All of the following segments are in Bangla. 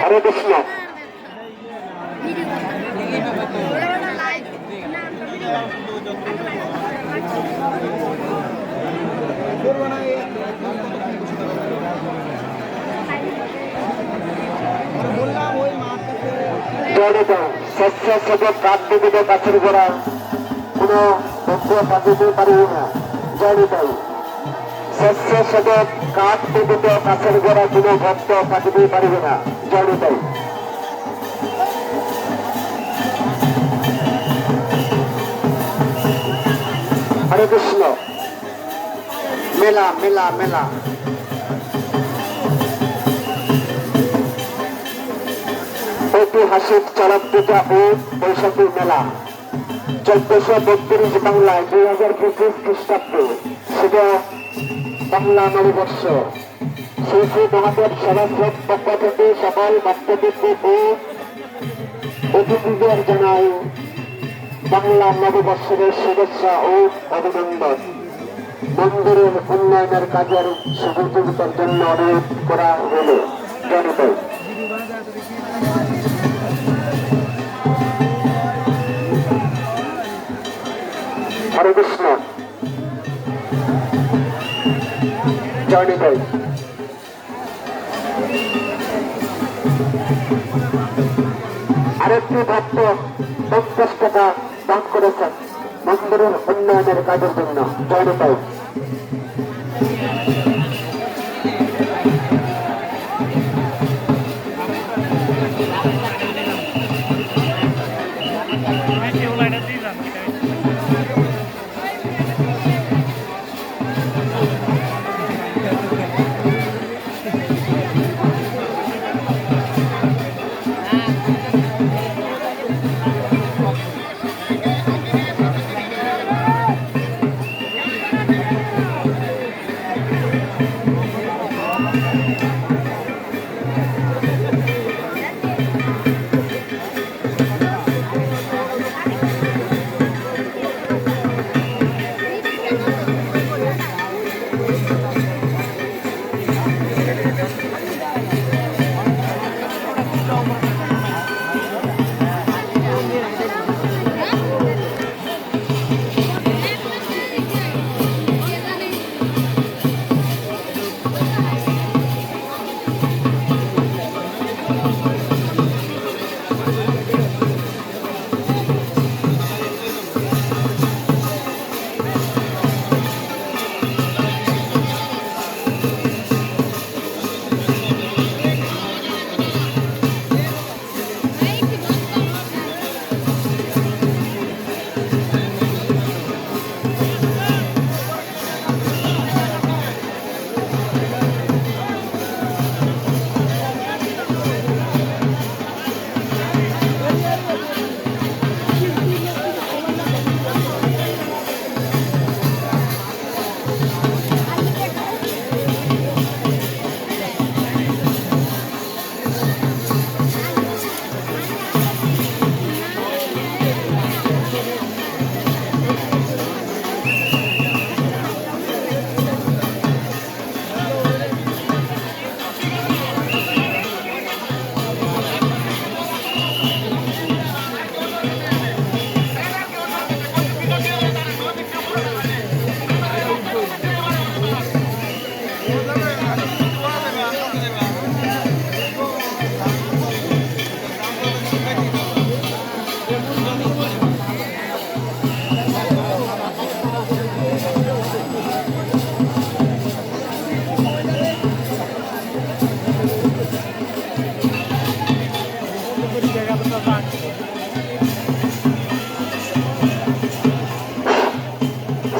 হরে কৃষ্ণ জড়িত স্বেচ্ছাসেবক কাঠ বিবিধ কাছের গোড়া। কোনো ভক্ত পাঠিয়ে পারিবে না। জড়িতাই স্বেচ্ছাসেবক কাঠ বিবিধ কাছের গোড়া। কোনো ভক্ত পাঠিয়ে পারিবে না। জড়িতাই হরে কৃষ্ণ। মেলা মেলা মেলা। ঐতিহাসিক চরক পূজা ও বৈশাখী মেলা, চোদ্দশো বত্রিশ বাংলায় দুই হাজার পঁচিশ খ্রিস্টাব্দে শুভ বাংলা নববর্ষ। শ্রী শ্রী মহাদেব সভাশ্রম পক্ষ থেকে সকল ভক্তবৃন্দ ও অতিথিদের জানাই বাংলা নববর্ষের শুভেচ্ছা ও অভিনন্দন। মন্দিরের উন্নয়নের কাজের সহযোগিতার জন্য অনুরোধ করা হল। জনতাই হরে কৃষ্ণ। জয়নিতাই আরেকটি ভক্ত পঞ্চাশ টাকা দান করেছেন। মন্দিরের উন্নয়নের কাজের জন্য। জয়নিতাই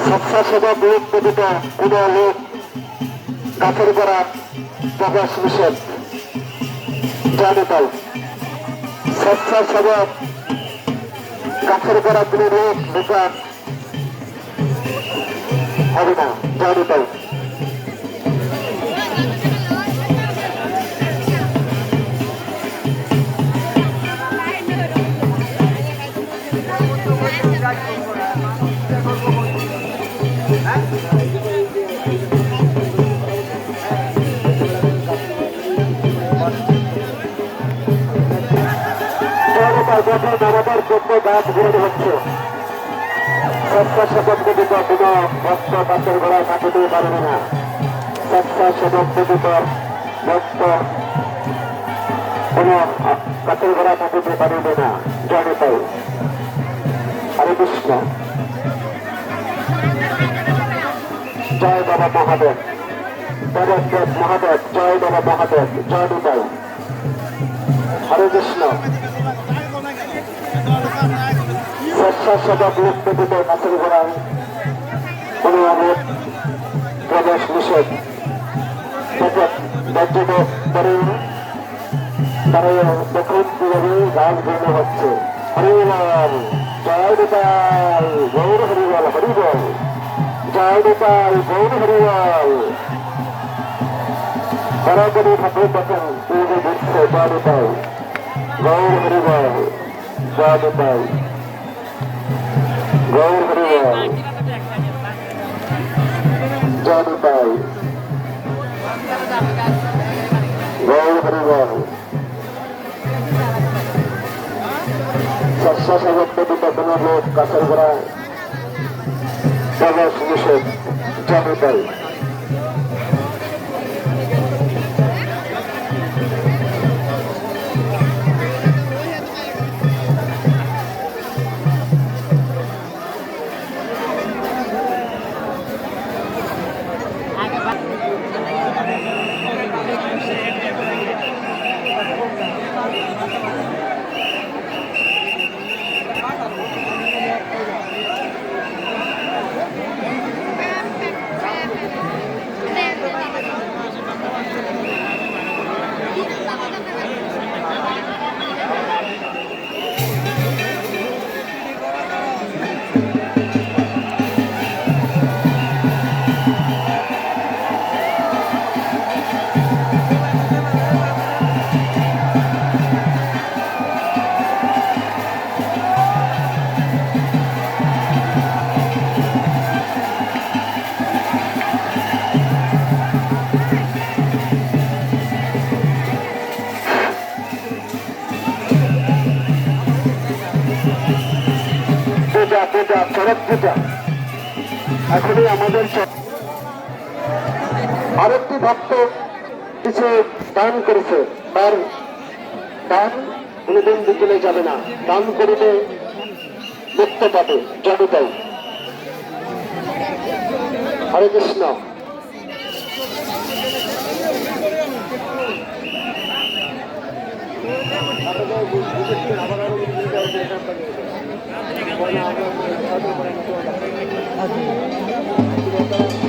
স্বেচ্ছাসেবা গ্রুপ গঠিত কোনো লোক কাফের করা প্রকাশ নিষেধ জানিতাল স্বেচ্ছাসেবক কাফের করা কোনো লোক দোকান হবে না জানিতাল Thank you. দেখেন আমাদের পদ্ম গাছ ঘুরে হচ্ছে। সত্য পদ্ধতিতে কোনো ভক্ত গাছের গোড়ায় কাটাতে পারবে না? সত্য পদ্ধতিতে ভক্ত কোনো গাছের গোড়ায় কাটাতে পারবে না? জানে হরে কৃষ্ণ। জয় বাবা মহাদেব। দেব দেব মহাদেব, জয় বাবা মহাদেব, জয় নিতাই। হরে কৃষ্ণ। স্বেচ্ছাসেবক মুক্তিতে কাছের ঘোড়ায় অনুভাবে প্রবেশ নিষেধ রাজ্যকে পরে তারা দেখুন কীভাবে গাছ ঘুরনো হচ্ছে হরিবল জয় নিতাই গৌর হরিবল হরিবল জয় নিতাই গৌর হরিবল সরাসরি ঠাকুর দেখেন পূর্বে ঘুরছে জয় নিতাই গৌর হরিবল জয় নিতাই গৌর হরিবল জয় নিতাই গৌর হরিবল স্বেচ্ছাসেবক কোনো লোক কাছের ঘোড়ায় প্রবেশ নিষেধ জনতাই পূজা চরক পূজা এখনই আমাদের আরেকটি ভক্ত কিছু দান করেছে। তার দান কোনোদিন বিকেলে যাবে না। দান করিলে মুক্ত পাবে জনতাই হরে কৃষ্ণ। থাকে Thank you.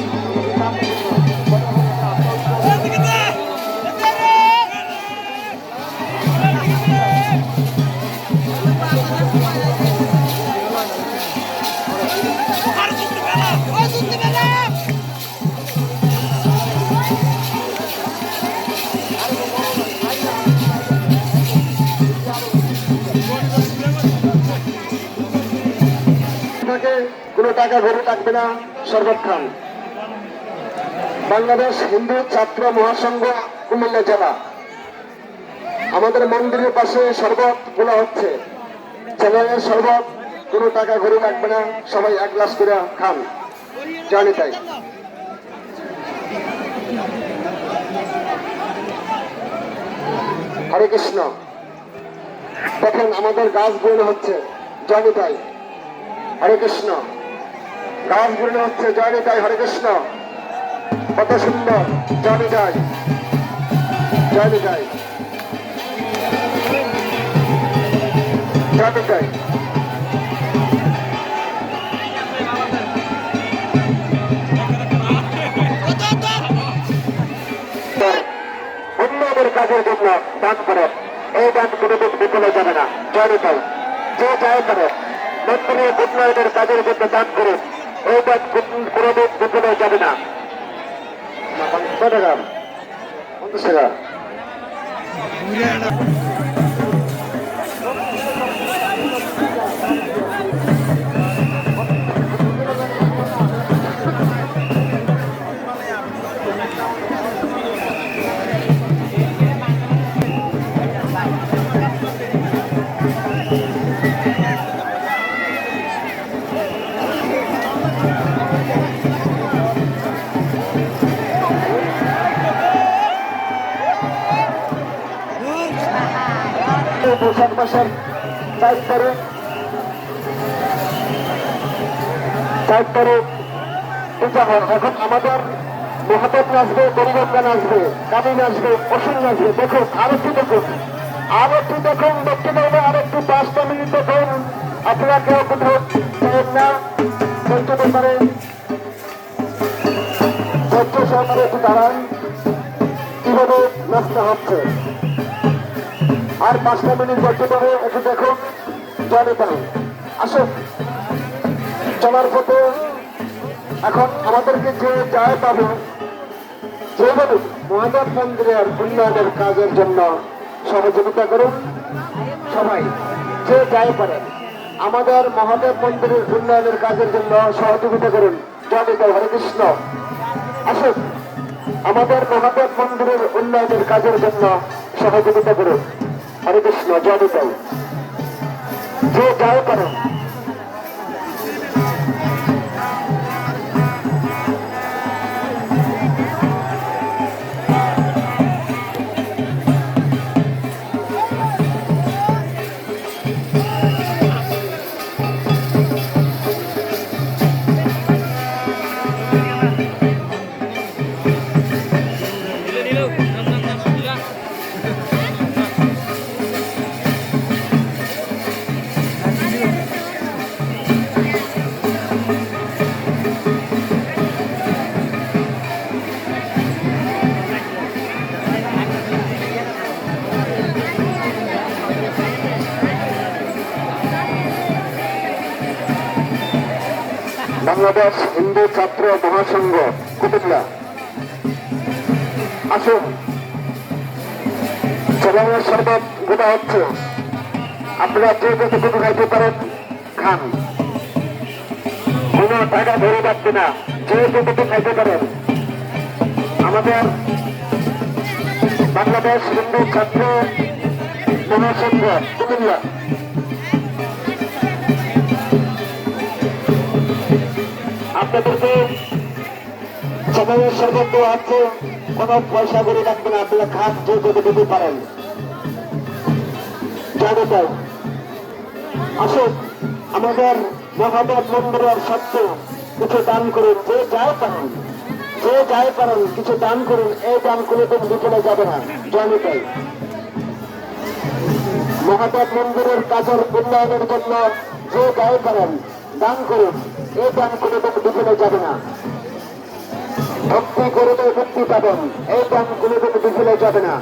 টাকা ঘরে থাকবে না শরবত খান বাংলাদেশ হিন্দু ছাত্র মহাসংঘ, কুমিল্লা জেলা। আমাদের মন্দিরের পাশে শরবতগুলো হচ্ছে। চ্যানেলের শরবত, কোনো টাকা ঘরে লাগবে না, সবাই এক গ্লাস করে খান। জানি তাই। হরে কৃষ্ণ। দেখেন আমাদের গাছ বইলে হচ্ছে। জানি তাই। হরে কৃষ্ণ। বইলে হচ্ছে জানি তাই হরে কৃষ্ণ। কত সুন্দর জানি যাই জানি যাই জানি যাই কাজের জন্য দান করে। এই দান কোনোদিন বিফলে যাবে না। জয় তাই যে যায় করে উন্নয়নের কাজের জন্য দান করে। দান কোনোদিন বিফলে যাবে না। কত টাকা? পঞ্চাশ টাকা। বৈশাখ মাসের চার করে। চার করে পূজা হয়। এখন আমাদের মহাদেব নাচবে গরিবঙ্গা নাচবে কামি নাচবে অসুর নাচবে দেখুন, আর একটু দেখুন। আর একটু দেখুন, দেখতে পারবে আর একটু পাঁচটা মিনিট দেখুন। আপনারা কেউ কোথাও না। দেখতে ধৈর্য সহকারে একটু দাঁড়ান। কীভাবে নাচতে হচ্ছে? আর পাঁচটা মিনিট দেখতে পাবে একটু দেখুন। জলে পান আসুন। চলার পথে এখন আমাদেরকে যে যায় পাবে যেভাবে মহাদেব মন্দিরের উন্নয়নের কাজের জন্য সহযোগিতা করুন। সবাই, যে যাই পারেন আমাদের মহাদেব মন্দিরের উন্নয়নের কাজের জন্য সহযোগিতা করুন। জয় জয় হরে কৃষ্ণ। আসুন। আমাদের মহাদেব মন্দিরের উন্নয়নের কাজের জন্য সহযোগিতা করুন। হরে বেশ জয় জয় যে যাই পারেন বাংলাদেশ হিন্দু ছাত্র মহাসংঘ, কুতুবলা। আসুন। ছেলেমেয়ের শরবত গোটা হচ্ছে। আপনারা যে যতটুকু খাইতে পারেন, খান। কোনো টাকা ধরে রাখবে না। যে যতটুকু খাইতে পারেন। আমাদের বাংলাদেশ হিন্দু ছাত্র মহাসংঘ, কুতুবলা। আপনাদেরকে সময়ের সর্বত্র আছে। কোনো পয়সা করে রাখবেন আপনারা খান, যে যেতে দিতে পারেন। জানে আসুন, আমাদের মহাদেব মন্দিরের সত্য কিছু দান করুন। যে যাই পারেন, যে যাই পারেন, কিছু দান করুন, এই দান করে তো বিফলে যাবে না। জানে তাই মহাদেব মন্দিরের কাজের উন্নয়নের জন্য যে যাই পারেন দান করুন। এই দান তো বিফলে যাবে না। ভক্তি করলে মুক্তি পাবেন। এই দান তো বিফলে যাবে না।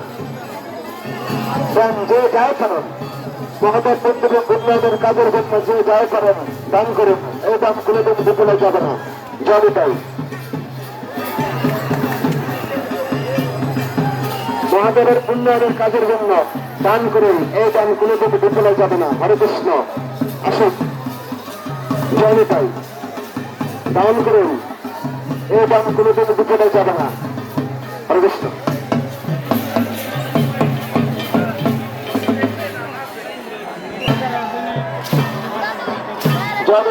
দান যে যাই পারেন মহাদেব মন্দিরের উন্নয়নের কাজের জন্য যে যাই পারেন দান করুন। এই দান তো বিফলে যাবে না। যাবে তাই। মহাদেবের উন্নয়নের কাজের জন্য দান করুন। এই দান কোনো কোনো বিফলে যাবে না। হরে কৃষ্ণ। আসুন। জয় তাই। দান করুন। এই দান কোনো কোনো যাবে না। জয়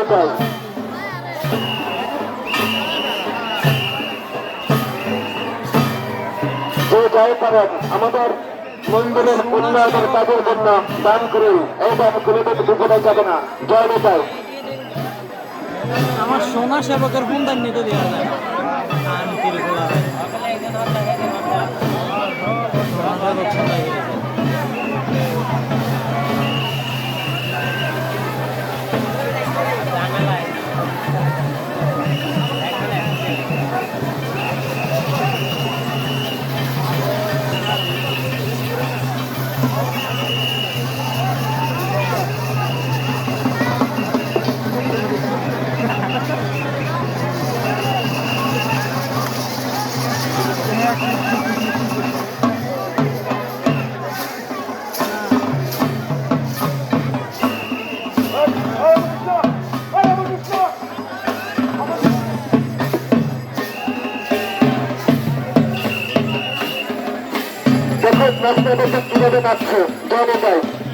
যে যাই পারেন, আমাদের মন্দিরের উন্নয়নের কাজের জন্য দান করুন। এই দান কোনো কোনো বিফলে যাবে না। জয় নেতাই আমার সোনা সেবকের ফোন দান নিতে দেওয়া যায়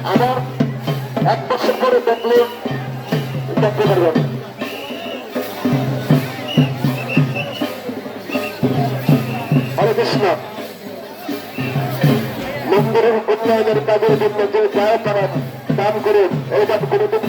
আমার এক বছর পরে দেখলে দেখতে পারবেন হরে কৃষ্ণ মন্দিরের উন্নয়নের কাজের জন্য যে যা তারা দান করে এই দান করে দিন